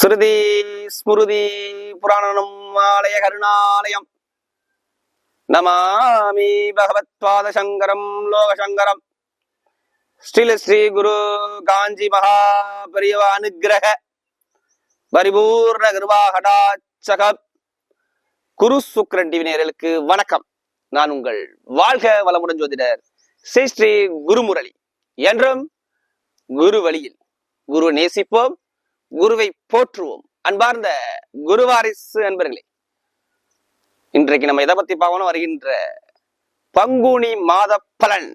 ஸ்ருதி ஸ்மிருதி புராணம் ஆலய கருணாலயம். நமாமி பகவத்பாத சங்கரம் லோகசங்கரம். ஸ்ரீல ஸ்ரீ குரு காஞ்சி மகா பெரியவ அனுகிரக பரிபூர்ண கிருபாகடாச்சக. குரு சுக்ரன் டிவி வணக்கம். நான் உங்கள் வாழ்க வளமுடன் ஜோதிடர் ஸ்ரீ ஸ்ரீ குருமுரளி. என்றும் குரு வழியில் குரு நேசிப்போம். குருவை போற்றுவோம். அன்பார்ந்த குருவாரிசு அன்பர்களே இன்றைக்கு நம்ம எதை பத்தி பார்க்கணும்? வருகின்ற பங்குனி மாத பலன்.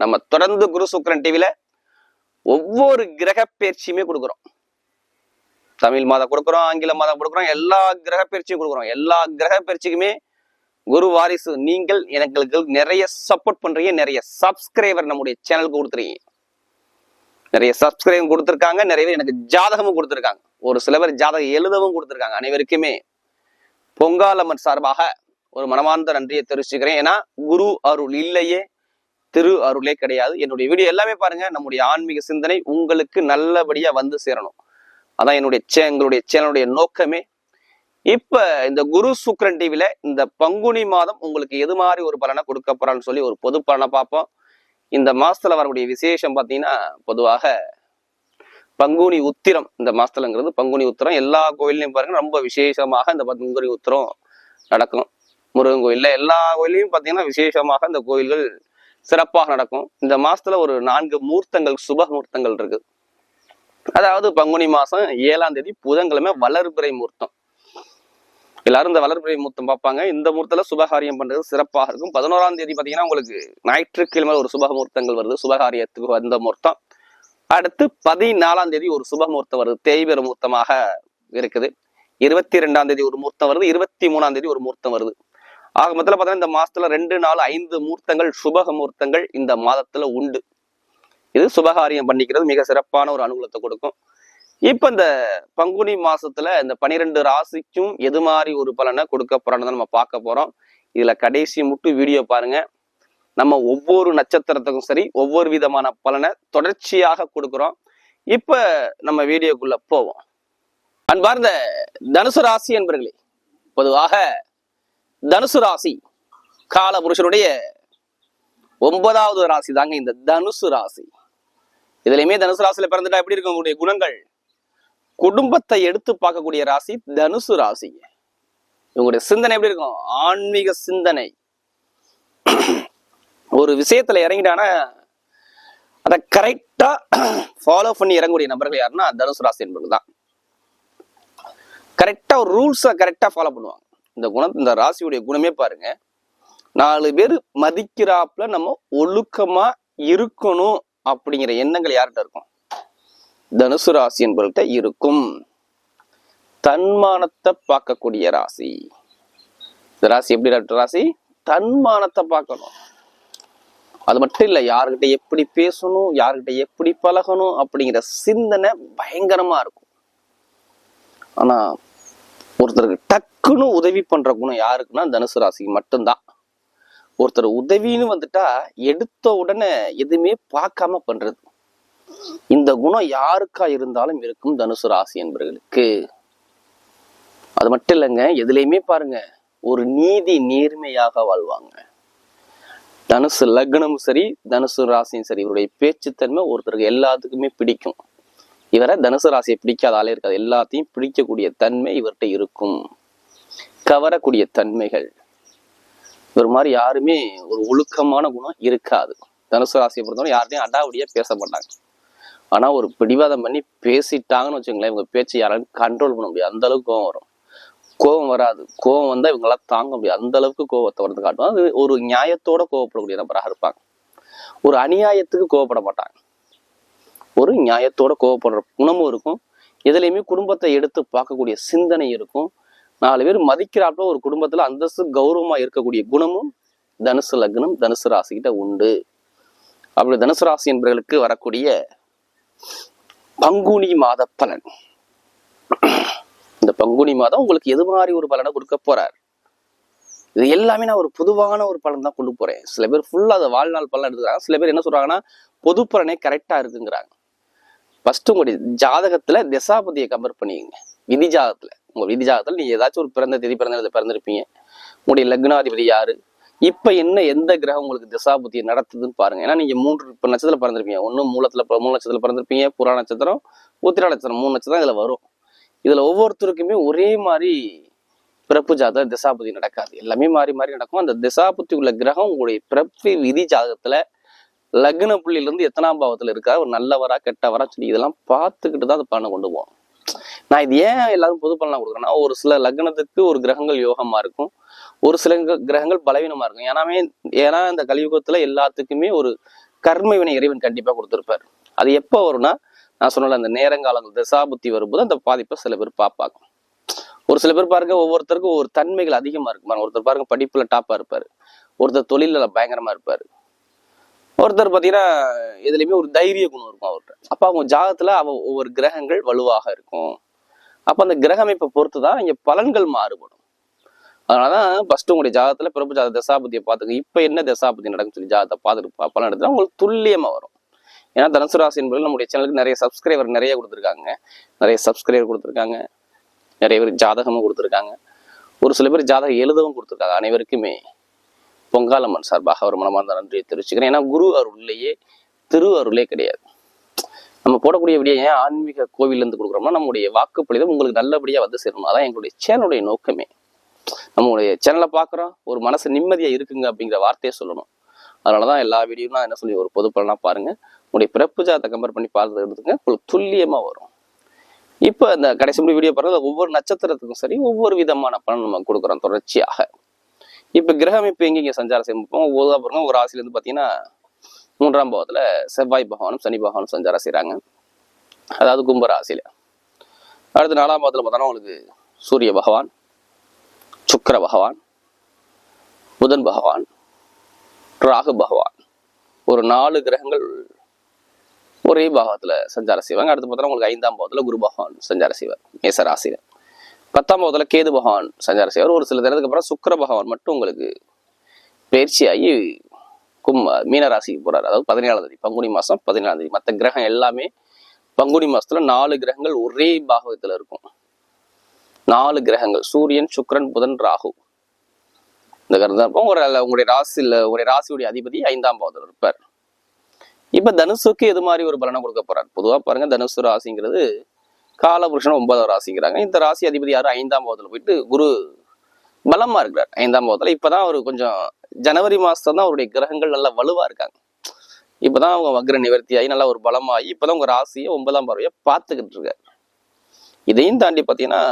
நம்ம தொடர்ந்து குரு சுக்கரன் டிவில ஒவ்வொரு கிரக பயிற்சியுமே கொடுக்குறோம். தமிழ் மாதம் கொடுக்குறோம் ஆங்கில மாதம் கொடுக்குறோம் எல்லா கிரக பயிற்சியும் கொடுக்குறோம். எல்லா கிரக பயிற்சிக்குமே குரு வாரிசு நீங்கள் எனக்கு நிறைய சப்போர்ட் பண்றீங்க நிறைய சப்ஸ்கிரைபர் நம்முடைய சேனலுக்கு கொடுத்துறீங்க நிறைய சப்ஸ்கிரைப் கொடுத்துருக்காங்க. நிறைய பேர் எனக்கு ஜாதகமும் கொடுத்துருக்காங்க. ஒரு சில பேர் ஜாதகம் எழுதவும் கொடுத்துருக்காங்க அனைவருக்குமே. பொங்காலம்மன் சார்பாக ஒரு மனமார்ந்த நன்றியை தெரிவிச்சுக்கிறேன். ஏன்னா குரு அருள் இல்லையே திரு அருளே கிடையாது. என்னுடைய வீடியோ எல்லாமே பாருங்க. நம்முடைய ஆன்மீக சிந்தனை உங்களுக்கு நல்லபடியா வந்து சேரணும். அதான் என்னுடைய சே எங்களுடைய சேனலுடைய நோக்கமே. இப்ப இந்த குரு சுக்ரன் டிவில இந்த பங்குனி மாதம் உங்களுக்கு எது மாதிரி ஒரு பலனை கொடுக்க போறான்னு சொல்லி ஒரு பொது பலனை பார்ப்போம். இந்த மாசத்துல வரக்கூடிய விசேஷம் பார்த்தீங்கன்னா பொதுவாக பங்குனி உத்திரம். இந்த மாசத்துலங்கிறது பங்குனி உத்திரம். எல்லா கோயிலையும் பாருங்க ரொம்ப விசேஷமாக இந்த பங்குனி உத்திரம் நடக்கும். முருகன் கோயில்ல எல்லா கோயிலையும் பார்த்தீங்கன்னா விசேஷமாக இந்த கோயில்கள் சிறப்பாக நடக்கும். இந்த மாசத்துல ஒரு நான்கு மூர்த்தங்கள் சுப மூர்த்தங்கள் இருக்கு. அதாவது பங்குனி மாசம் ஏழாம் தேதி புதன்கிழமை வளர்பிறை மூர்த்தம். எல்லாரும் இந்த வளர்பிறை மூர்த்தம் பார்ப்பாங்க. இந்த முகூர்த்தத்தில் சுபகாரியம் பண்றது சிறப்பாக இருக்கும். பதினோராம் தேதி பாத்தீங்கன்னா உங்களுக்கு ஞாயிற்றுக்கிழமை ஒரு சுப வருது. சுபகாரியத்துக்கு வந்த முகூர்த்தம். அடுத்து பதினாலாம் தேதி ஒரு சுப வருது. தேய்பெரு மூர்த்தமாக இருக்குது. இருபத்தி ரெண்டாம் தேதி ஒரு மூர்த்தம் வருது. இருபத்தி மூணாம் தேதி ஒரு மூர்த்தம் வருது. ஆக மொத்தத்தில் பார்த்தீங்கன்னா இந்த மாசத்துல ரெண்டு நாள் ஐந்து மூர்த்தங்கள் சுபக மூர்த்தங்கள் இந்த மாதத்துல உண்டு. இது சுபகாரியம் பண்ணிக்கிறது மிக சிறப்பான ஒரு அனுகூலத்தை கொடுக்கும். இப்ப இந்த பங்குனி மாசத்துல இந்த பனிரெண்டு ராசிக்கும் எது மாதிரி ஒரு பலனை கொடுக்க போறோம்னு நம்ம பார்க்க போறோம். இதுல கடைசி முட்டு வீடியோ பாருங்க. நம்ம ஒவ்வொரு நட்சத்திரத்துக்கும் சரி ஒவ்வொரு விதமான பலனை தொடர்ச்சியாக கொடுக்குறோம். இப்ப நம்ம வீடியோக்குள்ள போவோம். அன்பார்ந்த தனுசு ராசி என்பர்களே பொதுவாக தனுசு ராசி கால புருஷனுடைய ஒன்பதாவது ராசி தாங்க இந்த தனுசு ராசி. இதுலயுமே தனுசு ராசியில பிறந்துட்டா எப்படி இருக்கும் உங்களுடைய குணங்கள்? குடும்பத்தை எடுத்து பார்க்கக்கூடிய ராசி தனுசு ராசி. இவங்களுடைய சிந்தனை எப்படி இருக்கும் ஆன்மீக சிந்தனை. ஒரு விஷயத்துல இறங்கிட்டானா அதை கரெக்டா ஃபாலோ பண்ணி இறங்கக்கூடிய நபர்கள் யாருன்னா தனுசு ராசி என்பது தான். கரெக்டா ஒரு ரூல்ஸை கரெக்டா ஃபாலோ பண்ணுவாங்க. இந்த குணம் இந்த ராசியுடைய குணமே பாருங்க. நாலு பேர் மதிக்கிறாப்புல நம்ம ஒழுக்கமா இருக்கணும் அப்படிங்கிற எண்ணங்கள் யார்கிட்ட இருக்கும்? தனுசு ராசி என்பவர்கிட்ட இருக்கும். தன்மானத்தை பார்க்கக்கூடிய ராசி. இந்த ராசி எப்படி டாக்டர் ராசி? தன்மானத்தை பார்க்கணும். அது மட்டும் இல்ல யாருக்கிட்ட எப்படி பேசணும் யாருக்கிட்ட எப்படி பழகணும் அப்படிங்கிற சிந்தனை பயங்கரமா இருக்கும். ஆனா ஒருத்தருக்கு டக்குன்னு உதவி பண்ற குணம் யாருக்குன்னா தனுசு ராசிக்கு மட்டும்தான். ஒருத்தர் உதவின்னு வந்துட்டா எடுத்த உடனே எதுவுமே பார்க்காம பண்றது. இந்த குணம் யாருக்கா இருந்தாலும் இருக்கும் தனுசு ராசி என்பவர்களுக்கு அது மட்டும் இல்லைங்க எதுலையுமே பாருங்க ஒரு நீதி நேர்மையாக வாழ்வாங்க. தனுசு லக்னமும் சரி தனுசு ராசியும் சரி இவருடைய பேச்சுத்தன்மை ஒருத்தருக்கு எல்லாத்துக்குமே பிடிக்கும். இவரை தனுசு ராசியை பிடிக்காத ஆளே இருக்காது. எல்லாத்தையும் பிடிக்கக்கூடிய தன்மை இவர்கிட்ட இருக்கும். கவரக்கூடிய தன்மைகள். இவர் மாதிரி யாருமே ஒரு ஒழுக்கமான குணம் இருக்காது. தனுசு ராசியை பொறுத்தவரை யார்ட்டையும் அடாவடியா பேச மாட்டாங்க. ஆனால் ஒரு பிடிவாதம் பண்ணி பேசிட்டாங்கன்னு வச்சுங்களேன் இவங்க பேச்சு யாராலும் கண்ட்ரோல் பண்ண முடியாது. அந்த அளவுக்கு கோவம் வரும். கோவம் வராது. கோவம் வந்தால் இவங்களாம் தாங்க முடியாது. அந்த அளவுக்கு கோவத்தை வரது காட்டும். அது ஒரு நியாயத்தோட கோவப்படக்கூடிய நபராக இருப்பாங்க. ஒரு அநியாயத்துக்கு கோவப்பட மாட்டாங்க. ஒரு நியாயத்தோட கோவப்படுற குணமும் இருக்கும். எதுலையுமே குடும்பத்தை எடுத்து பார்க்கக்கூடிய சிந்தனை இருக்கும். நாலு பேர் மதிக்கிறாப்புல ஒரு குடும்பத்துல அந்தஸ்து கௌரவமா இருக்கக்கூடிய குணமும் தனுசு லக்னம் தனுசு ராசிக்கிட்ட உண்டு. அப்படி தனுசு ராசி என்பவர்களுக்கு வரக்கூடிய பங்குனி மாத பலன். இந்த பங்குனி மாதம் உங்களுக்கு எது மாதிரி ஒரு பலனை கொடுக்க போறார்? இது எல்லாமே நான் ஒரு பொதுவான ஒரு பலன் தான் கொண்டு போறேன். சில பேர் ஃபுல்லா அதை வாழ்நாள் பலன் எடுத்துக்கிறாங்க. சில பேர் என்ன சொல்றாங்கன்னா பொது பலனே கரெக்டா இருக்குங்கிறாங்க. ஃபர்ஸ்ட் உங்களுடைய ஜாதகத்துல திசாபதியை கம்பேர் பண்ணிக்கங்க. விதி ஜாதகத்துல உங்க விதி ஜாதகத்துல நீங்க ஏதாச்சும் ஒரு பிறந்த தேதி பிறந்த பிறந்திருப்பீங்க. உங்களுடைய லக்னாதிபதி யாரு? இப்ப என்ன எந்த கிரகம் உங்களுக்கு திசாபுத்தியை நடத்துதுன்னு பாருங்க. ஏன்னா நீங்க மூன்று இப்ப நட்சத்திரம் பிறந்திருப்பீங்க. ஒன்று மூலத்துல மூணு நட்சத்திரம் பிறந்திருப்பீங்க. புறா நட்சத்திரம் உத்திரா நட்சத்திரம் மூணு நட்சத்திரம் இதுல வரும். இதுல ஒவ்வொருத்தருக்குமே ஒரே மாதிரி பிறப்பு ஜாதக திசாபுத்தி நடக்காது. எல்லாமே மாறி மாறி நடக்கும். அந்த திசாபுத்தி உள்ள கிரகம் உங்களுடைய பிறப்பு விதி ஜாதகத்துல லக்ன புள்ளியில இருந்து எத்தனாம் பாவத்துல இருக்கா? ஒரு நல்லவரா கெட்டவரா சொல்லி இதெல்லாம் பார்த்துக்கிட்டு தான் அதை பண்ண கொண்டு போவோம். நான் இது ஏன் எல்லாரும் பொது பலனா கொடுக்குறேன்னா ஒரு சில லக்னத்துக்கு ஒரு கிரகங்கள் யோகமா இருக்கும். ஒரு சில கிரகங்கள் பலவீனமா இருக்கும். ஏன்னாமே ஏன்னா இந்த கலியுகத்துல எல்லாத்துக்குமே ஒரு கர்ம வினை இறைவன் கண்டிப்பா கொடுத்துருப்பார். அது எப்போ வரும்னா நான் சொன்னல அந்த நேரங்காலங்கள் தசாபுத்தி வரும்போது அந்த பாதிப்பை சில பேர் பார்ப்பாங்க. ஒரு சில பேர் பாருங்க ஒவ்வொருத்தருக்கும் ஒரு தன்மைகள் அதிகமா இருக்கு. பாருங்க ஒருத்தர் பாருங்க படிப்புல டாப்பா இருப்பாரு. ஒருத்தர் தொழில பயங்கரமா இருப்பாரு. ஒருத்தர் பாத்தீங்கன்னா எதுலையுமே ஒரு தைரிய குணம் இருக்கும் அவர்கிட்ட. அப்ப அவங்க ஜாதகத்துல அவ ஒவ்வொரு கிரகங்கள் வலுவாக இருக்கும். அப்ப அந்த கிரக அமைப்பை பொறுத்து தான் இங்க பலன்கள் மாறுபடும். அதனாலதான் ஃபர்ஸ்ட் உங்களுடைய ஜாதகத்துல பிறப்பு ஜாத தசாபதியை பார்த்துங்க. இப்போ என்ன தசாபதி நடக்கும்னு சொல்லி ஜாதத்தை பார்த்துட்டு பா- பலன் உங்களுக்கு துல்லியமா வரும். ஏன்னா தனுசு ராசி என்பது நம்முடைய சேனலுக்கு நிறைய சப்ஸ்கிரைபர் நிறைய கொடுத்துருக்காங்க. நிறைய சப்ஸ்கிரைபர் கொடுத்துருக்காங்க. நிறைய பேர் ஜாதகமும் கொடுத்துருக்காங்க. ஒரு சில பேர் ஜாதகம் எழுதவும் கொடுத்துருக்காங்க அனைவருக்குமே. பொங்காலம்மன் சார்பாக ஒரு மனமார்ந்த நன்றியை தெரிவிச்சுக்கிறேன். ஏன்னா குரு அருள்லேயே திரு அருளே கிடையாது. நம்ம போடக்கூடிய விடிய ஏன் ஆன்மீக கோவிலேருந்து கொடுக்குறோம்னா நம்முடைய வாக்குப்பளிதம் உங்களுக்கு நல்லபடியாக வந்து சேரணும். அதான் எங்களுடைய சேனலுடைய நோக்கமே. நம்மளுடைய சேனலை பார்க்குறோம். ஒரு மனசு நிம்மதியாக இருக்குங்க அப்படிங்கிற வார்த்தையை சொல்லணும். அதனால தான் எல்லா வீடியோவும் நான் என்ன சொல்லி ஒரு பொது பலனா பாருங்கள் உங்களுடைய பிறப்பு ஜாதத்தை கம்பேர் பண்ணி பார்த்து உங்களுக்கு துல்லியமாக வரும். இப்போ இந்த கடைசி முடி வீடியோ பாருங்கள் ஒவ்வொரு நட்சத்திரத்துக்கும் சரி ஒவ்வொரு விதமான பலன் நம்ம கொடுக்குறோம் தொடர்ச்சியாக. இப்ப கிரக அமைப்பு எங்கெங்க சஞ்சாரம் செய்வோம் ஒவ்வொரு பாருங்க ஒரு ராசில பார்த்தீங்கன்னா மூன்றாம் பாவத்தில் செவ்வாய் பகவானும் சனி பகவானும் சஞ்சாரம் செய்கிறாங்க அதாவது கும்ப ராசியில. அடுத்து நாலாம் பாவத்தில் பார்த்தோன்னா உங்களுக்கு சூரிய பகவான் சுக்கர பகவான் புதன் பகவான் ராகு பகவான். ஒரு நாலு கிரகங்கள் ஒரே பாகத்தில் சஞ்சாரம் செய்வாங்க. அடுத்து பார்த்தோன்னா உங்களுக்கு ஐந்தாம் பாகத்தில் குரு பகவான் சஞ்சாரம் செய்வார் மேச பத்தாம் பாகத்தில் கேது பகவான் சஞ்சாரம் செய்வார். ஒரு சில தினத்துக்கு அப்புறம் சுக்கிர பகவான் மட்டும் உங்களுக்கு பயிற்சியாகி கும் மீனராசிக்கு போகிறார் அதாவது பதினேழாம் தேதி பங்குனி மாதம் பதினேழாம் தேதி. மற்ற கிரகம் எல்லாமே பங்குனி மாதத்தில் நாலு கிரகங்கள் ஒரே பாகத்தில் இருக்கும். நாலு கிரகங்கள் சூரியன் சுக்ரன் புதன் ராகு. இந்த கருத்து தான். ஒரு உங்களுடைய ராசியில் உங்களுடைய ராசியுடைய அதிபதி ஐந்தாம் பாவத்தில் இருப்பார். இப்போ தனுசுக்கு எது மாதிரி ஒரு பலனை கொடுக்க போறார்? பொதுவாக பாருங்க தனுசு ராசிங்கிறது காலபுருஷன் ஒன்பதாம் ராசிங்கிறாங்க. இந்த ராசி அதிபதி யாரும் ஐந்தாம் பாவத்தில் போயிட்டு குரு பலமா இருக்கிறார். ஐந்தாம் வதலில் இப்போ தான் அவர் கொஞ்சம் ஜனவரி மாதம் தான் அவருடைய கிரகங்கள் நல்லா வலுவா இருக்காங்க. இப்பதான் அவங்க வக்ர நிவர்த்தியாகி நல்லா ஒரு பலமாகி இப்பதான் உங்க ராசியை ஒன்பதாம் பார்வையை பார்த்துக்கிட்டு இருக்காரு. இதையும் தாண்டி பார்த்தீங்கன்னா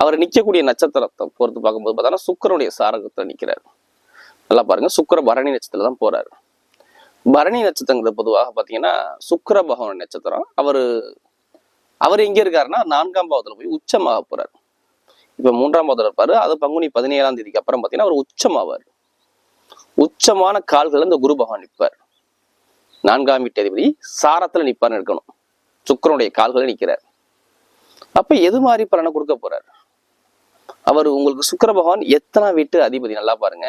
அவர் நிற்கக்கூடிய நட்சத்திரத்தை பொறுத்து பார்க்கும்போது பார்த்தோன்னா சுக்கரனுடைய சாரகத்தில் நிற்கிறார் நல்லா பாருங்க சுக்கர பரணி நட்சத்திரம் தான் போறாரு. பரணி நட்சத்திரங்கிறது பொதுவாக பார்த்தீங்கன்னா சுக்கர பகவான் நட்சத்திரம். அவர் அவர் எங்கே இருக்காருன்னா நான்காம் பாவத்தில் போய் உச்சமாக போறார். இப்போ மூன்றாம் பாவத்தில் இருப்பாரு. அது பங்குனி பதினேழாம் தேதிக்கு அப்புறம் பார்த்தீங்கன்னா அவர் உச்சமாவார். உச்சமான கால்கள் இந்த குரு பகவான் நிற்பார் நான்காம் வீட்டு அதிபதி சாரத்துல இருக்கணும். சுக்கிரனுடைய கால்களை நிற்கிறார் அப்போ எது மாதிரி பலனை கொடுக்க போறாரு? அவர் உங்களுக்கு சுக்கர பகவான் எத்தனை வீட்டு அதிபதி? நல்லா பாருங்க.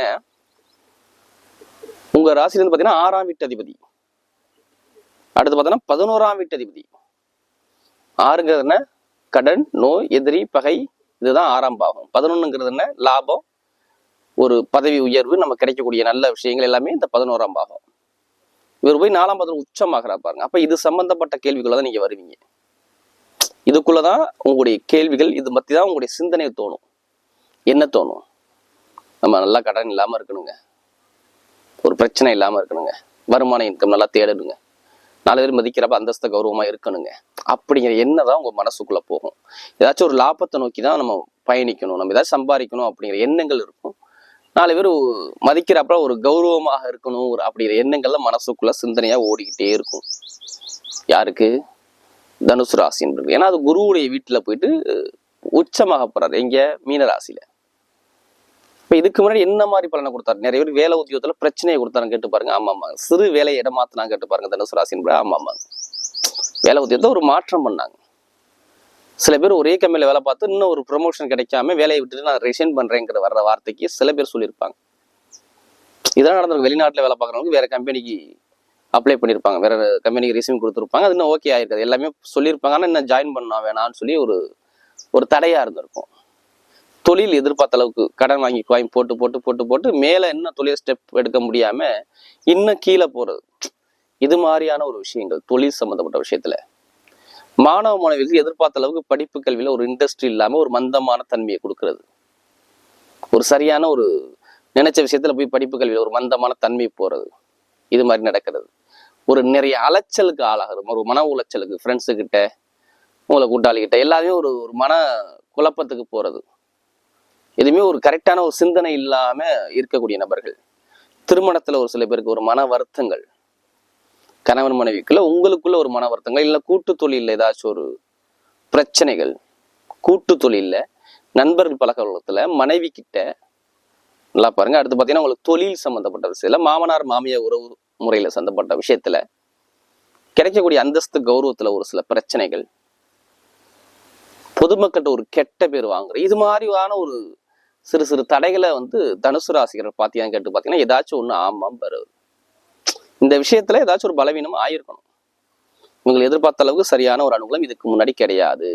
உங்க ராசில இருந்து பாத்தீங்கன்னா ஆறாம் வீட்டு அதிபதி. அடுத்து பார்த்தோன்னா பதினோராம் வீட்டு அதிபதி. ஆறுங்கிறது என்ன? கடன் நோய் எதிரி பகை இதுதான் ஆறாம் பாவம் பதினொன்னுங்கிறது என்ன? லாபம். ஒரு பதவி உயர்வு நம்ம கிடைக்கக்கூடிய நல்ல விஷயங்கள் எல்லாமே இந்த பதினோராம் பாகம். இவர் போய் நாலாம் பாதம் உச்சமாகிறா பாருங்க. அப்ப இது சம்பந்தப்பட்ட கேள்விகளை தான் நீங்க வருவீங்க. இதுக்குள்ளதான் உங்களுடைய கேள்விகள் இது பத்தி தான் உங்களுடைய சிந்தனை தோணும். என்ன தோணும்? நம்ம நல்லா கடன் இல்லாமல் இருக்கணுங்க. ஒரு பிரச்சனை இல்லாமல் இருக்கணுங்க. வருமான இன்கம் நல்லா தேடணுங்க நாலு பேர் மதிக்கிறப்ப அந்தஸ்த கௌரவமாக இருக்கணுங்க. அப்படிங்கிற எண்ணம் தான் உங்கள் மனசுக்குள்ளே போகும். ஏதாச்சும் ஒரு லாபத்தை நோக்கி தான் நம்ம பயணிக்கணும். நம்ம ஏதாச்சும் சம்பாதிக்கணும் அப்படிங்கிற எண்ணங்கள் இருக்கும். நாலு பேர் மதிக்கிறப்ப ஒரு கௌரவமாக இருக்கணும் ஒரு அப்படிங்கிற எண்ணங்கள்லாம் மனசுக்குள்ளே சிந்தனையாக ஓடிக்கிட்டே இருக்கும். யாருக்கு? தனுசு ராசி என்பது ஏன்னா அது குருவுடைய வீட்டில் போயிட்டு உச்சமாக போகிறார் எங்கே? மீன இப்போ இதுக்கு முன்னாடி என்ன மாதிரி பலனை கொடுத்தாரு? நிறைய பேர் வேலை உத்தியோகத்தில் பிரச்சனையை கொடுத்தாரு கேட்டு பாருங்க. ஆமா சிறு வேலையை இடமாத்தினாங்க கேட்டு பாருங்க தனுசு ராசி ஆமாம். ஆமா வேலை உத்தியோகத்தை ஒரு மாற்றம் பண்ணாங்க. சில பேர் ஒரே கம்பெனியில் வேலை பார்த்து இன்னும் ஒரு ப்ரொமோஷன் கிடைக்காம வேலையை விட்டுட்டு நான் ரிசைன் பண்ணுறேங்கிற வர்ற வார்த்தைக்கு சில பேர் சொல்லியிருப்பாங்க. இதெல்லாம் நடந்திருக்கு. வெளிநாட்டில் வேலை பார்க்குறவங்க வேற கம்பெனிக்கு அப்ளை பண்ணியிருப்பாங்க. வேற கம்பெனிக்கு ரெசியூம் கொடுத்துருப்பாங்க. அது இன்னும் ஓகே ஆயிருக்காது. எல்லாமே சொல்லியிருப்பாங்க. ஆனால் இன்னும் ஜாயின் பண்ணா வேணாம்னு சொல்லி ஒரு ஒரு தடையாக இருந்திருக்கும். தொழில் எதிர்பார்த்த அளவுக்கு கடன் வாங்கி வாங்கி போட்டு போட்டு போட்டு போட்டு மேலே இன்னும் தொழில் ஸ்டெப் எடுக்க முடியாம இன்னும் கீழே போறது. இது மாதிரியான ஒரு விஷயங்கள் தொழில் சம்பந்தப்பட்ட விஷயத்துல. மாணவ மாணவிகளுக்கு எதிர்பார்த்த அளவுக்கு படிப்பு கல்வியில ஒரு இண்டஸ்ட்ரி இல்லாம ஒரு மந்தமான தன்மையை கொடுக்கறது. ஒரு சரியான ஒரு நினைச்ச விஷயத்துல போய் படிப்பு கல்வியில ஒரு மந்தமான தன்மை போறது. இது மாதிரி நடக்கிறது. ஒரு நிறைய அலைச்சலுக்கு ஆளாகிறது. ஒரு மன உளைச்சலுக்கு ஃப்ரெண்ட்ஸுக்கிட்ட உங்களை கூட்டாளிக்கிட்ட எல்லாமே ஒரு ஒரு மன குழப்பத்துக்கு போகிறது எதுவுமே ஒரு கரெக்டான ஒரு சிந்தனை இல்லாம இருக்கக்கூடிய நபர்கள். திருமணத்துல ஒரு சில பேருக்கு ஒரு மன வருத்தங்கள். கணவன் மனைவிக்குள்ள உங்களுக்குள்ள ஒரு மன வருத்தங்கள் இல்லை கூட்டு தொழிலில் ஏதாச்சும் ஒரு பிரச்சனைகள். கூட்டு தொழிலில். நண்பர்கள் பழக்க மனைவி கிட்ட நல்லா பாருங்க அடுத்து பார்த்தீங்கன்னா உங்களுக்கு தொழில் சம்மந்தப்பட்ட விஷயத்தில் மாமனார் மாமியார் உறவு முறையில் சம்பந்தப்பட்ட விஷயத்துல கிடைக்கக்கூடிய அந்தஸ்து கௌரவத்துல ஒரு சில பிரச்சனைகள். பொதுமக்கள்கிட்ட ஒரு கெட்ட பேர் வாங்குற இது மாதிரியான ஒரு சிறு சிறு தடைகளை வந்து தனுசு ராசிகர்கள் பாத்தீங்கன்னு கேட்டு பார்த்தீங்கன்னா ஏதாச்சும் ஒன்று ஆமாம் வருது இந்த விஷயத்துல ஏதாச்சும் ஒரு பலவீனம் ஆயிருக்கணும். இவங்களை எதிர்பார்த்த அளவுக்கு சரியான ஒரு அனுகூலம் இதுக்கு முன்னாடி கிடையாது.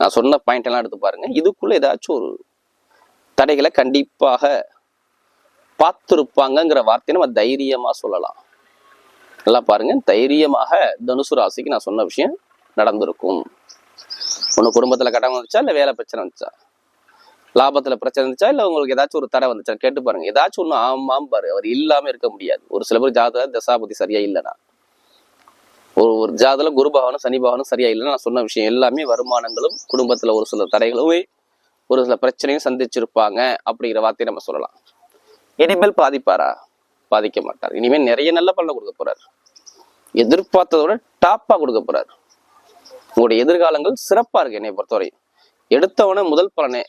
நான் சொன்ன பாயிண்ட் எல்லாம் எடுத்து பாருங்க. இதுக்குள்ள ஏதாச்சும் ஒரு தடைகளை கண்டிப்பாக பார்த்துருப்பாங்கங்கிற வார்த்தையை நம்ம தைரியமா சொல்லலாம். நல்லா பாருங்க. தைரியமாக தனுசு ராசிக்கு நான் சொன்ன விஷயம் நடந்திருக்கும். ஒன்று குடும்பத்தில் கடன் வந்துச்சா? இல்லை வேலை பிரச்சனை வந்துச்சா? லாபத்தில் பிரச்சனை இருந்துச்சா? இல்லை உங்களுக்கு ஏதாச்சும் ஒரு தடை வந்துச்சா? கேட்டு பாருங்க. ஏதாச்சும் ஒண்ணு ஆமாம் பாரு. அவர் இல்லாம இருக்க முடியாது. ஒரு சில பேர் ஜாதக தசாபதி சரியா இல்லைனா ஒரு ஒரு ஜாதகம் குரு பகவானும் சனி பகவானும் சரியா இல்லைன்னா நான் சொன்ன விஷயம் எல்லாமே வருமானங்களும் குடும்பத்துல ஒரு சில தடைகளும் ஒரு சில பிரச்சனையும் சந்திச்சிருப்பாங்க அப்படிங்கிற வார்த்தையை நம்ம சொல்லலாம். இனிமேல் பாதிப்பாரா? பாதிக்க மாட்டார். இனிமேல் நிறைய நல்ல பலனை கொடுக்க போறாரு. எதிர்பார்த்ததோட விட டாப்பா கொடுக்க போறாரு. உங்களுடைய எதிர்காலங்கள் சிறப்பா இருக்கு என்னை பொறுத்தவரையும். எடுத்தவன முதல் பலனே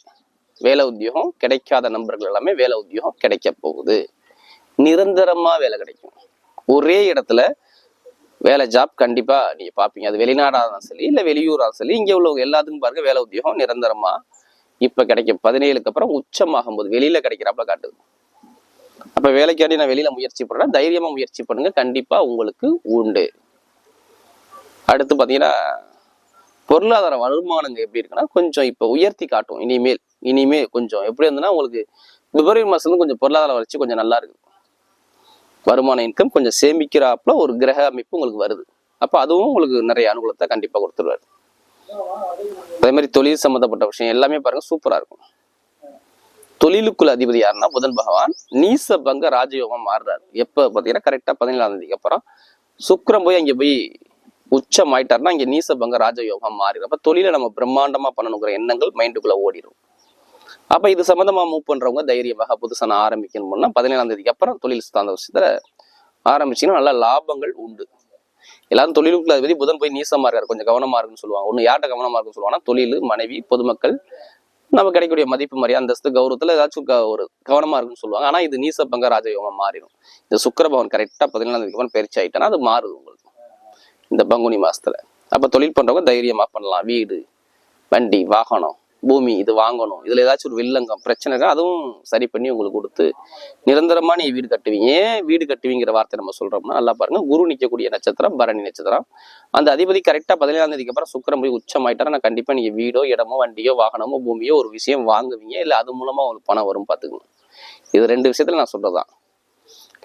வேலை உத்தியோகம் கிடைக்காத நண்பர்கள் எல்லாமே வேலை உத்தியோகம் கிடைக்க போகுது. நிரந்தரமா வேலை கிடைக்கும். ஒரே இடத்துல வேலை ஜாப் கண்டிப்பா நீங்க பாப்பீங்க அது வெளிநாடா இருந்தாலும் சரி இல்ல வெளியூரா சரி இங்க உள்ளவங்க எல்லாத்துக்கும் பாருங்க வேலை உத்தியோகம் நிரந்தரமா இப்ப கிடைக்கும் பதினேழுக்கு அப்புறம் உச்சமாகும் போது வெளியில கிடைக்கிறாப்புல காட்டுது. அப்ப வேலைக்காண்டி நான் வெளியில முயற்சி பண்றேன் தைரியமா முயற்சி பண்ணுங்க. கண்டிப்பா உங்களுக்கு உண்டு. அடுத்து பாத்தீங்கன்னா பொருளாதார வருமானங்க எப்படி இருக்குன்னா கொஞ்சம் இப்ப உயர்த்தி காட்டும். இனிமேல் இனிமே கொஞ்சம் எப்படி இருந்ததுன்னா உங்களுக்கு பிப்ரவரி மாசம் கொஞ்சம் பொருளாதார வளர்ச்சி கொஞ்சம் நல்லா இருக்கு. வருமான இன்கம் கொஞ்சம் சேமிக்கிறாப்புல ஒரு கிரக அமைப்பு உங்களுக்கு வருது. அப்ப அதுவும் உங்களுக்கு நிறைய அனுகூலத்தை கண்டிப்பா கொடுத்துருவாரு. அதே மாதிரி தொழில் சம்பந்தப்பட்ட விஷயம் எல்லாமே பாருங்க சூப்பரா இருக்கும். தொழிலுக்குள்ள அதிபதி யாருன்னா புதன் பகவான். நீச பங்க ராஜயோகம் மாறுறாரு. எப்போ பாத்தீங்கன்னா கரெக்டா பதினேழாம் தேதிக்கு அப்புறம் சுக்கிரம் போய் அங்க போய் உச்சம் ஆயிட்டாருன்னா இங்கே நீச பங்க ராஜயோகம் மாறிடும். அப்போ தொழிலை நம்ம பிரம்மாண்டமா பண்ணணுங்கிற எண்ணங்கள் மைண்டுக்குள்ள ஓடிடும் அப்ப இது சம்பந்தமா மூவ் பண்றவங்க தைரியமாக புதுசாக நான் ஆரம்பிக்கணும்னா பதினேழாம் தேதிக்கு அப்புறம் தொழில் சார்ந்த விஷயத்துல ஆரம்பிச்சீங்கன்னா நல்ல லாபங்கள் உண்டு. எல்லாரும் தொழிலுக்குள்ள அதிபதி புதன் போய் நீசமா இருக்காரு. கொஞ்சம் கவனமா இருக்குன்னு சொல்லுவாங்க. ஒண்ணு யார்கிட்ட கவனமா இருக்குன்னு சொல்லுவாங்கன்னா தொழில் மனைவி பொதுமக்கள் நம்ம கிடைக்கக்கூடிய மதிப்பு மாதிரி அந்தஸ்து கௌரவத்துல ஏதாச்சும் க- ஒரு கவனமா இருக்குன்னு சொல்லுவாங்க. ஆனா இது நீச பங்க ராஜயோகமா மாறிடும். இந்த சுக்கிரபவன் கரெக்டா பதினேழாம் தேதிக்கு அப்புறம் பயிற்சி ஆயிட்டானா அது மாறுது உங்களுக்கு. இந்த பங்குனி மாசத்துல. அப்ப தொழில் பண்றவங்க தைரியமா பண்ணலாம். வீடு வண்டி வாகனம் பூமி இது வாங்கணும். இதில் ஏதாச்சும் ஒரு வில்லங்கம் பிரச்சனை இருக்கா அதுவும் சரி பண்ணி உங்களுக்கு கொடுத்து நிரந்தரமாக நீ வீடு கட்டுவீங்க. ஏன் வீடு கட்டுவீங்கிற வார்த்தை நம்ம சொல்கிறோம்னா நல்லா பாருங்க. குரு நிற்கக்கூடிய நட்சத்திரம் பரணி நட்சத்திரம். அந்த அதிபதி கரெக்டாக பதினேழாம் தேதிக்கு அப்புறம் சுக்கரம் போய் உச்சம் ஆயிட்டாரா நான் நீங்கள் வீடோ இடமோ வண்டியோ வாகனமோ பூமியோ ஒரு விஷயம் வாங்குவீங்க. இல்லை அது மூலமாக உங்களுக்கு பணம் வரும் பார்த்துக்கணும் இது ரெண்டு விஷயத்தில் நான் சொல்கிறதான்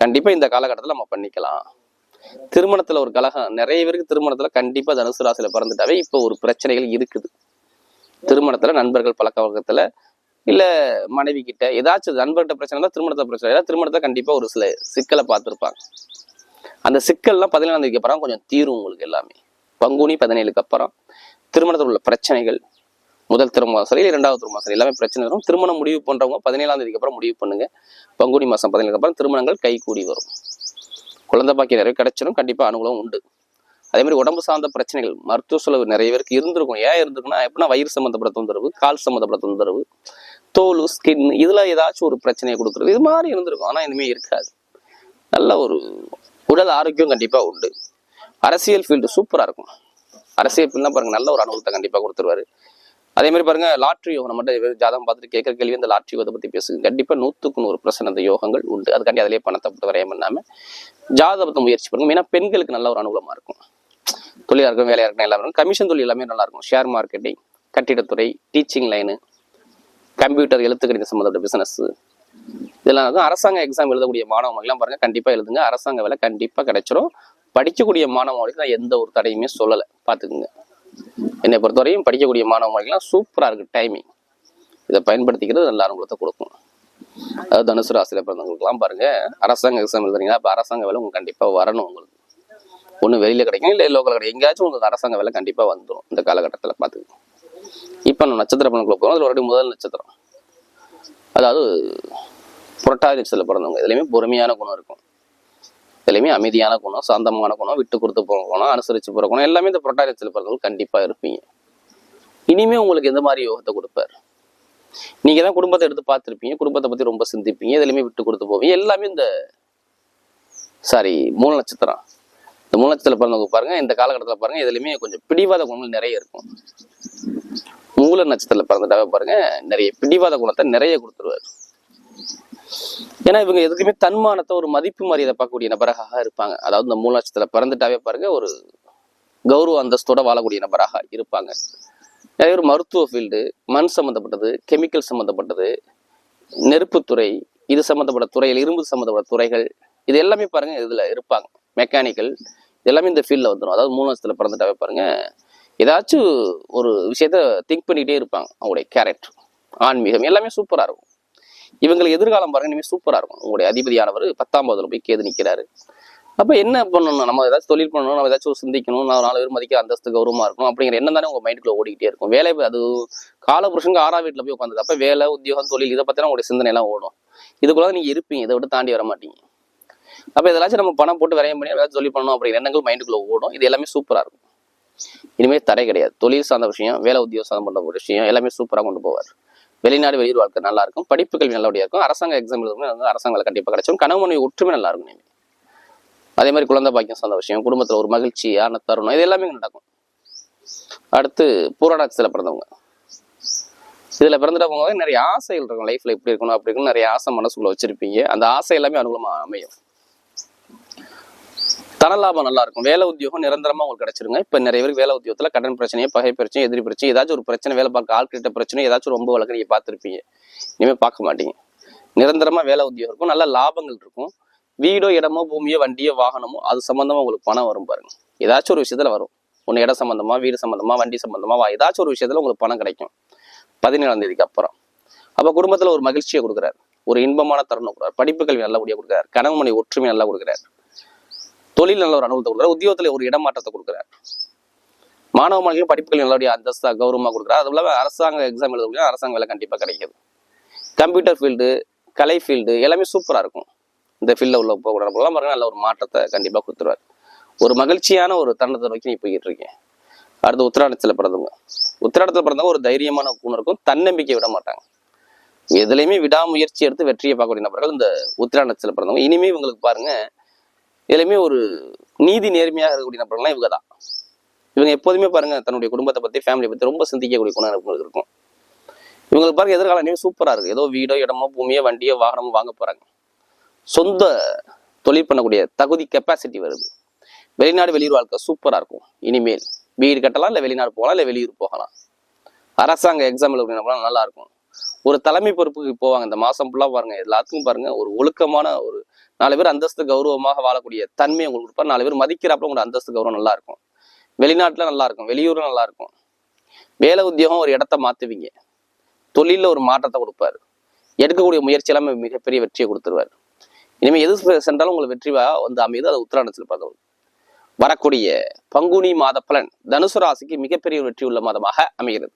கண்டிப்பாக இந்த காலகட்டத்தில் நம்ம பண்ணிக்கலாம். திருமணத்தில் ஒரு கலகம். நிறைய பேருக்கு திருமணத்தில் கண்டிப்பாக தனுசு ராசியில் பிறந்துட்டாவே இப்போ ஒரு பிரச்சனைகள் இருக்குது. திருமணத்துல நண்பர்கள் பழக்க வழக்கத்துல இல்ல மனைவி கிட்ட ஏதாச்சும் நண்பர்கிட்ட பிரச்சனை தான் திருமணத்தை பிரச்சனை ஏதாவது திருமணத்தை கண்டிப்பா ஒரு சில சிக்கலை பார்த்துருப்பாங்க. அந்த சிக்கல்லாம் பதினேழாம் தேதிக்கு அப்புறம் கொஞ்சம் தீரும் உங்களுக்கு எல்லாமே. பங்குனி பதினேழுக்கு அப்புறம் திருமணத்தில் உள்ள பிரச்சனைகள் முதல் திருமணம் சரி இரண்டாவது திருமணம் சரி எல்லாமே பிரச்சனை வரும். திருமணம் முடிவு பண்றவங்க பதினேழாம் தேதிக்கு அப்புறம் முடிவு பண்ணுங்க. பங்குனி மாசம் பதினேழுக்கு அப்புறம் திருமணங்கள் கை கூடி வரும். குழந்தை பாக்கி நிறைய கிடைச்சிடும் கண்டிப்பா அனுகூலம் உண்டு. அதே மாதிரி உடம்பு சார்ந்த பிரச்சனைகள் மருத்துவ செலவு நிறைய பேருக்கு இருந்திருக்கும். ஏன் இருந்திருக்குன்னா எப்படின்னா வயிறு சம்மந்தப்பட்ட தொந்தரவு கால் சம்மந்தப்பட்ட தொந்தரவு தோல் ஸ்கின் இதில் ஏதாச்சும் ஒரு பிரச்சனையை கொடுக்குறது இது மாதிரி இருந்திருக்கும். ஆனால் இனிமே இருக்காது. நல்ல ஒரு உடல் ஆரோக்கியம் கண்டிப்பாக உண்டு. அரசியல் ஃபீல்டு சூப்பராக இருக்கும். அரசியல் ஃபீல்ட்னா பாருங்க நல்ல ஒரு அனுபவத்தை கண்டிப்பாக கொடுத்துருவாரு. அதே மாதிரி பாருங்க லாட்ரி யோகம் மட்டும் ஜாதகம் பார்த்துட்டு கேட்குற கேள்வி இந்த லாட்ரி யோகத்தை பற்றி பேசுங்க கண்டிப்பாக நூற்றுக்கு நூறு பர்சன்ட் அந்த யோகங்கள் உண்டு. அதுக்காண்டி அதிலே பணத்தை போட்டு வரையம் பண்ணாம ஜாதகத்தை முயற்சி பண்ணுங்க. ஏன்னா பெண்களுக்கு நல்ல ஒரு அனுகூலமாக இருக்கும். தொழிலாக இருக்கும் வேலையாக இருக்கும் எல்லாமே இருக்கும். கமிஷன் தொழில் எல்லாமே நல்லா இருக்கும். ஷேர் மார்க்கெட்டிங் கட்டிடத்துறை டீச்சிங் லைனு கம்ப்யூட்டர் எழுத்துக்கணித சம்மந்தப்பட்ட பிஸ்னஸ் இதெல்லாம் இருக்கும் அரசாங்க எக்ஸாம் எழுதக்கூடிய மாணவர்கள்லாம் பாருங்கள் கண்டிப்பாக எழுதுங்க. அரசாங்க வேலை கண்டிப்பாக கிடைச்சிரும். படிக்கக்கூடிய மாணவர்களுக்கு நான் எந்த ஒரு தடையுமே சொல்லலை. பார்த்துக்குங்க. என்னை பொறுத்தவரையும் படிக்கக்கூடிய மாணவர்களுக்கெல்லாம் சூப்பராக இருக்குது டைமிங் இதை பயன்படுத்திக்கிறது நல்ல அனுகூலத்தை கொடுக்கும். அதாவது தனுசு ராசியில் பிறந்தவங்களுக்குலாம் பாருங்க அரசாங்க எக்ஸாம் எழுதுறீங்கன்னா அப்போ அரசாங்க வேலை உங்களுக்கு கண்டிப்பாக வரணும் உங்களுக்கு. ஒன்று வெளியில் கிடைக்கும் இல்லை லோக்கல் கிடைக்கும். எங்கேயாச்சும் உங்களுக்கு அரசாங்க வேலை கண்டிப்பாக வந்துடும் இந்த காலகட்டத்தில் பார்த்துக்கோங்க இப்போ நம்ம நட்சத்திர பணக்குள்ள போகிறோம் அதில் ஒரு முதல் நட்சத்திரம். அதாவது புரட்டாதி நட்சத்திரத்தில் பிறந்தவங்க. இதுலேயுமே பொறுமையான குணம் இருக்கும். இதுலையுமே அமைதியான குணம் சாந்தமான குணம் விட்டு கொடுத்து போகிற குணம் அனுசரித்து போகிற குணம் எல்லாமே இந்த புரட்டாதி நட்சத்திரத்தில் பிறந்தவங்க கண்டிப்பாக இருப்பீங்க. இனிமே உங்களுக்கு எந்த மாதிரி யோகத்தை கொடுப்பார்? நீங்க தான் குடும்பத்தை எடுத்து பார்த்துருப்பீங்க. குடும்பத்தை பத்தி ரொம்ப சிந்திப்பீங்க. இதுலையுமே விட்டு கொடுத்து போவீங்க. எல்லாமே இந்த சாரி மூல நட்சத்திரம். இந்த மூலத்தில் பிறந்தவங்க பாருங்க இந்த காலகட்டத்தில் பாருங்க இதுலையுமே கொஞ்சம் பிடிவாத குணங்கள் நிறைய இருக்கும். மூல நட்சத்திரத்தில் பிறந்துட்டாவே பாருங்க நிறைய பிடிவாத குணத்தை நிறைய கொடுத்துருவாரு. ஏன்னா இவங்க எதுக்குமே தன்மானத்தை ஒரு மதிப்பு மரியாதை பார்க்கக்கூடிய நபராக இருப்பாங்க. அதாவது இந்த மூல நட்சத்திரத்தில் பிறந்துட்டாவே பாருங்க ஒரு கௌரவ அந்தஸ்தோட வாழக்கூடிய நபராக இருப்பாங்க. நிறைய ஒரு மருத்துவ ஃபீல்டு மண் சம்மந்தப்பட்டது கெமிக்கல் சம்மந்தப்பட்டது நெருப்புத்துறை இது சம்மந்தப்பட்ட துறைகள் இரும்பு சம்மந்தப்பட்ட துறைகள் இது எல்லாமே பாருங்க இதுல இருப்பாங்க. மெக்கானிக்கல் எல்லாமே இந்த ஃபீல்டில் வந்துடும் அதாவது மூணு வருஷத்துல பிறந்துட்டாவே பாருங்க. ஏதாச்சும் ஒரு விஷயத்த திங்க் பண்ணிக்கிட்டே இருப்பாங்க அவங்களுடைய கேரக்டர் ஆன்மீகம் எல்லாமே சூப்பராக இருக்கும். இவங்களுக்கு எதிர்காலம் பாருங்க இனிமேல் சூப்பராக இருக்கும். உங்களுடைய அதிபதியானவர் பத்தாம் பாவத்துல போய் கேது நிற்கிறாரு அப்போ என்ன பண்ணணும்? நம்ம ஏதாச்சும் தொழில் பண்ணணும் நம்ம ஏதாச்சும் சிந்திக்கணும் நான் நாலு பேர் மதிக்க அந்தஸ்து கௌரவமாக இருக்கணும் அப்படிங்கிற என்ன தானே உங்கள் மைண்டுக்குள்ள ஓடிக்கிட்டே இருக்கும். வேலை அது காலபுருஷங்க ஆறாம் வீட்டில் போய் உட்காந்து அப்போ வேலை உத்தியோகம் தொழில் இதை பற்றினா உங்களுடைய சிந்தனை எல்லாம் ஓடும். இதுக்குள்ள நீங்க இருப்பீங்க. இதை விட்டு தாண்டி வர மாட்டீங்க. அப்ப இதெல்லாச்சும் நம்ம பணம் போட்டு விரையம் பண்ணி ஏதாச்சும் தொழில் பண்ணணும் அப்படிங்கிற எண்ணங்கள் மைண்டுக்குள்ளே ஓடும். இது எல்லாமே சூப்பரா இருக்கும். இனிமேல் தடை கிடையாது. தொழில் சார்ந்த விஷயம் வேலை உத்தியோகம் சார்ந்த விஷயம் எல்லாமே சூப்பரா கொண்டு போவார். வெளிநாடு வெளியூர் வாழ்க்கை நல்லா இருக்கும். படிப்பு கல்வி நல்லபடியா இருக்கும். அரசாங்க எக்ஸாம் எழுதும் அரசாங்க கண்டிப்பாக கண்டிப்பா கிடைக்கும் கனவு மனைவி ஒற்றுமை நல்லா இருக்கும் இனிமேல் அதே மாதிரி குழந்தை பாக்கியம் சார்ந்த விஷயம் குடும்பத்துல ஒரு மகிழ்ச்சியான தருணம் இது எல்லாமே நடக்கும். அடுத்து பூரணாட்சியில் பிறந்தவங்க. இதில் பிறந்துட்டவங்க நிறைய ஆசைகள் இருக்கும். லைஃப்ல இப்படி இருக்கணும் அப்படி இருக்கணும் நிறைய ஆசை மனசுக்குள்ள வச்சிருப்பீங்க. அந்த ஆசை எல்லாமே அனுகூலமாக அமையும். தனலாபம் நல்லா இருக்கும். வேலை உத்தியோகம் நிரந்தரமா உங்களுக்கு கிடைச்சிருங்க. இப்ப நிறைய பேருக்கு வேலை உத்தியோகத்துல கடன் பிரச்சனையே பகை பிரச்சனை எதிரி பிரச்சனை ஏதாச்சும் ஒரு பிரச்சனை வேலை பார்க்க ஆள் கிட்ட பிரச்சனை ஏதாச்சும் ரொம்ப வழக்கு நீங்க பார்த்துருப்பீங்க. இனிமே பார்க்க மாட்டீங்க. நிரந்தரமா வேலை உத்தியோகம் இருக்கும். நல்ல லாபங்கள் இருக்கும். வீடோ இடமோ பூமியோ வண்டியோ வாகனமோ அது சம்பந்தமா உங்களுக்கு பணம் வரும் பாருங்க. ஏதாச்சும் ஒரு விஷயத்துல வரும். ஒன்று இடம் சம்பந்தமா வீடு சம்பந்தமா வண்டி சம்பந்தமா வா ஏதாச்சும் ஒரு விஷயத்துல உங்களுக்கு பணம் கிடைக்கும். பதினேழாம் தேதிக்கு அப்புறம். அப்ப குடும்பத்துல ஒரு மகிழ்ச்சியை கொடுக்குறாரு. ஒரு இன்பமான தருணம் கொடுக்குறாரு. படிப்பு கல்வி நல்லபடியா கொடுக்குறாரு. கணவன் மணி ஒற்றுமை நல்லா கொடுக்குறாரு. தொழில் நல்ல ஒரு அனுபவத்தை கொடுக்குறாரு. உத்தியோகத்தில் ஒரு இடமாற்றத்தை கொடுக்குறாரு. மாணவ மாணவிகள் படிப்புகள் நல்லபடியா அந்தஸ்தா கௌரவமாக கொடுக்குறாரு. அது இல்லாமல் அரசாங்க எக்ஸாம் எழுதக்கூடிய அரசாங்க வேலை கண்டிப்பாக கிடைக்கிது. கம்ப்யூட்டர் ஃபீல்டு கலை ஃபீல்டு எல்லாமே சூப்பராக இருக்கும். இந்த ஃபீல்டில் உள்ள போகலாம் பாருங்க நல்ல ஒரு மாற்றத்தை கண்டிப்பாக கொடுத்துருவார். ஒரு மகிழ்ச்சியான ஒரு தருணத்தை நோக்கி நீ போய்கிட்டு இருக்கேன் அடுத்து உத்திராடத்தில் பிறந்தவங்க. உத்திராடத்தில் பிறந்தவங்க ஒரு தைரியமான குணம் இருக்கும் தன்னம்பிக்கை விட மாட்டாங்க. எதுலையுமே விடாமுயற்சி எடுத்து வெற்றியை பார்க்கக்கூடிய நபர்கள் இந்த உத்திராடத்தில் பிறந்தவங்க. இனிமே இவங்களுக்கு பாருங்க எல்லாமே ஒரு நீதி நேர்மையாக இருக்கக்கூடிய நபர்கள்லாம் இவங்க தான் இவங்க எப்போதுமே பாருங்க தன்னுடைய குடும்பத்தை பற்றி ஃபேமிலியை பற்றி ரொம்ப சிந்திக்கக்கூடிய குணம் இருக்கும். இவங்களுக்கு பாருங்க எதிர்கால இனிமே சூப்பராக இருக்குது ஏதோ வீடோ இடமோ பூமியோ வண்டியோ வாகனமோ வாங்க போகிறாங்க சொந்த தொழில் பண்ணக்கூடிய தகுதி கெப்பாசிட்டி வருது. வெளிநாடு வெளியூர் வாழ்க்கை சூப்பராக இருக்கும். இனிமேல் வீடு கட்டலாம் இல்லை வெளிநாடு போகலாம் இல்லை வெளியூர் போகலாம். அரசாங்க எக்ஸாம் எழுதுனா நல்லா இருக்கும். ஒரு தலைமை பொறுப்புக்கு போவாங்க. இந்த மாசம் ஃபுல்லாக பாருங்க எல்லாத்துக்கும் பாருங்க ஒரு ஒழுக்கமான ஒரு நாலு பேர் அந்தஸ்து கௌரவமாக வாழக்கூடிய தன்மை உங்களுக்கு கொடுப்பார். நாலு பேர் மதிக்கிறப்ப உங்களோட அந்தஸ்து கௌரவம் நல்லா இருக்கும் வெளிநாட்டுல நல்லா இருக்கும் வெளியூர்ல நல்லா இருக்கும் வேலை உத்தியோகம் ஒரு இடத்த மாத்துவீங்க. தொழில ஒரு மாற்றத்தை கொடுப்பாரு. எடுக்கக்கூடிய முயற்சி எல்லாமே மிகப்பெரிய வெற்றியை கொடுத்துருவாரு. இனிமே எது சென்றாலும் உங்களுக்கு வெற்றி வா- வந்து அமையுது. அது உத்திராடத்தில் வரக்கூடிய பங்குனி மாத பலன் தனுசு ராசிக்கு மிகப்பெரிய வெற்றி உள்ள மாதமாக அமைகிறது.